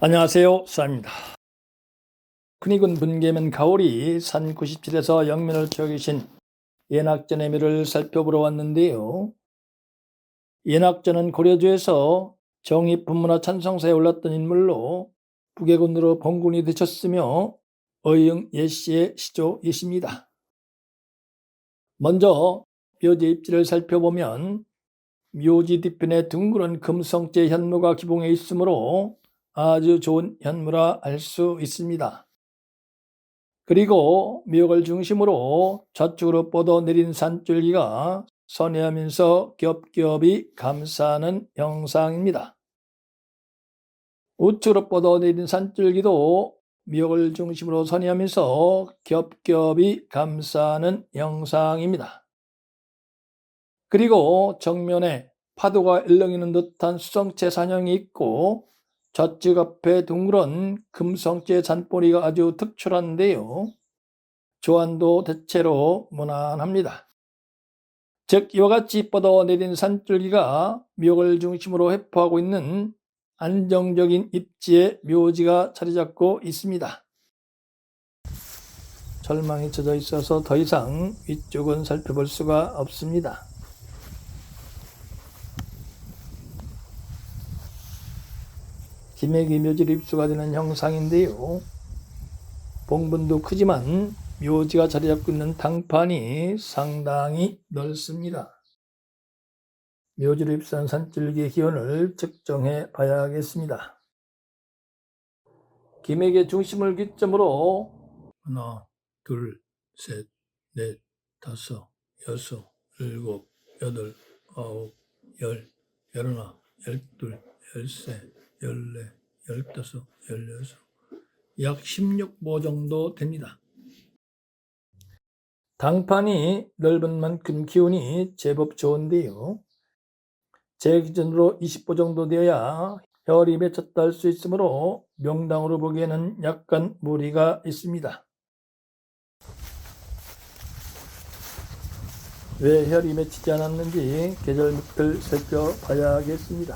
안녕하세요. 수아입니다. 큰익은 분계면 가오리 산 97에서 영면을 펴 계신 예낙전의 묘를 살펴보러 왔는데요. 예낙전은 고려주에서 정입분문화 찬성사에 올랐던 인물로 북예군으로 봉군이 되셨으며 어이응 예씨의 시조이십니다. 먼저 묘지 입지를 살펴보면 묘지 뒤편에 둥그런 금성재 현무가 기봉해 있으므로 아주 좋은 현무라 알 수 있습니다. 그리고 묘을 중심으로 좌측으로 뻗어 내린 산줄기가 선회하면서 겹겹이 감싸는 형상입니다. 우측으로 뻗어 내린 산줄기도 묘을 중심으로 선회하면서 겹겹이 감싸는 형상입니다. 그리고 정면에 파도가 일렁이는 듯한 수성체 산형이 있고 좌측 앞에 둥그런 금성재 잔뿌리가 아주 특출한데요. 조안도 대체로 무난합니다. 즉 이와 같이 뻗어 내린 산줄기가 묘를 중심으로 회포하고 있는 안정적인 입지에 묘지가 자리 잡고 있습니다. 절망이 쳐져 있어서 더 이상 위쪽은 살펴볼 수가 없습니다. 김액이 묘지로 입수가 되는 형상인데요. 봉분도 크지만 묘지가 자리 잡고 있는 당판이 상당히 넓습니다. 묘지로 입수한 산줄기의 기온을 측정해 봐야겠습니다. 김액의 중심을 기점으로 하나, 둘, 셋, 넷, 다섯, 여섯, 일곱, 여덟, 아홉, 열, 열하나, 열둘, 열세, 열네, 열다섯, 열여섯, 약 16보 정도 됩니다. 당판이 넓은 만큼 기운이 제법 좋은데요. 제 기준으로 20보 정도 되어야 혈이 맺혔다 할 수 있으므로 명당으로 보기에는 약간 무리가 있습니다. 왜 혈이 맺히지 않았는지 계절 밑을 살펴봐야겠습니다.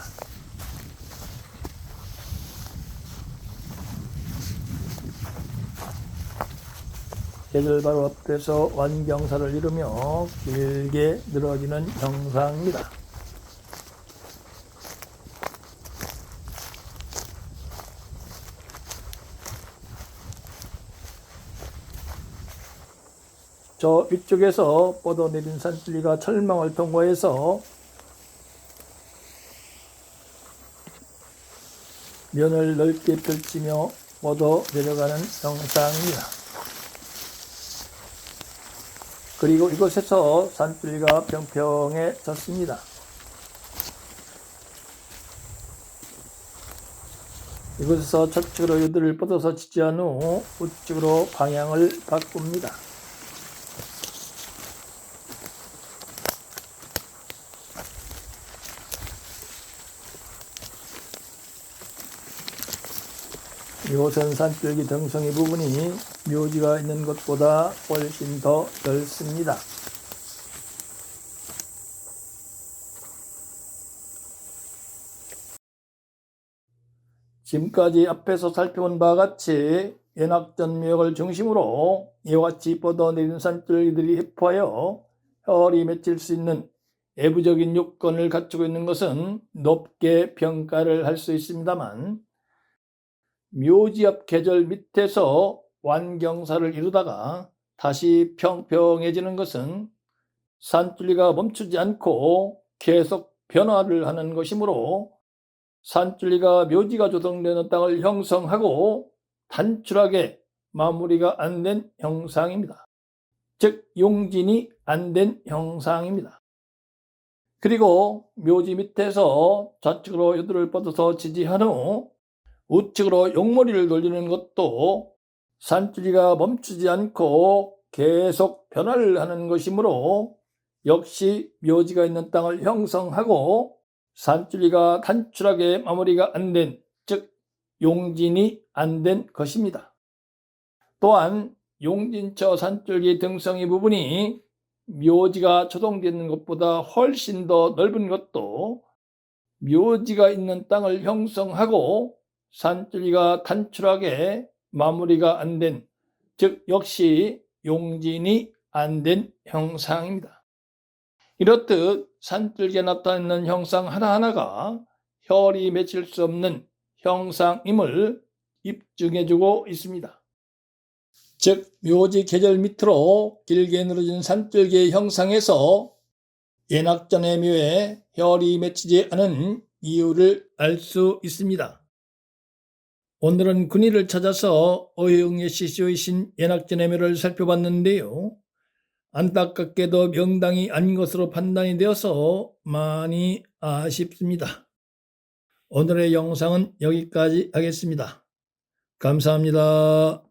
계절 바로 앞에서 완경사를 이루며 길게 늘어지는 형상입니다. 저 위쪽에서 뻗어내린 산줄기가 철망을 통과해서 면을 넓게 펼치며 뻗어 내려가는 형상입니다. 그리고 이곳에서 산줄기가 평평해졌습니다. 이곳에서 좌측으로 유들을 뻗어서 지지한 후 우측으로 방향을 바꿉니다. 이곳은 산줄기 등성이 부분이 묘지가 있는 것보다 훨씬 더 넓습니다. 지금까지 앞에서 살펴본 바와 같이 연학전묘역을 중심으로 이와 같이 뻗어내린 산줄기들이 해포하여 혈이 맺힐 수 있는 외부적인 요건을 갖추고 있는 것은 높게 평가를 할 수 있습니다만 묘지 앞 계절 밑에서 완경사를 이루다가 다시 평평해지는 것은 산줄기가 멈추지 않고 계속 변화를 하는 것이므로 산줄기가 묘지가 조성되는 땅을 형성하고 단출하게 마무리가 안 된 형상입니다. 즉 용진이 안 된 형상입니다. 그리고 묘지 밑에서 좌측으로 여들을 뻗어서 지지한 후 우측으로 용머리를 돌리는 것도 산줄기가 멈추지 않고 계속 변화를 하는 것이므로 역시 묘지가 있는 땅을 형성하고 산줄기가 단출하게 마무리가 안 된, 즉 용진이 안 된 것입니다. 또한 용진처 산줄기 등성이 부분이 묘지가 조성되는 것보다 훨씬 더 넓은 것도 묘지가 있는 땅을 형성하고 산줄기가 단출하게 마무리가 안 된, 즉 역시 용진이 안 된 형상입니다. 이렇듯 산줄기에 나타나는 형상 하나하나가 혈이 맺힐 수 없는 형상임을 입증해주고 있습니다. 즉 묘지 계절 밑으로 길게 늘어진 산줄기의 형상에서 예낙전의 묘에 혈이 맺히지 않은 이유를 알 수 있습니다. 오늘은 군의를 찾아서 시쇼이신 예낙전의 묘를 살펴봤는데요. 안타깝게도 명당이 아닌 것으로 판단이 되어서 많이 아쉽습니다. 오늘의 영상은 여기까지 하겠습니다. 감사합니다.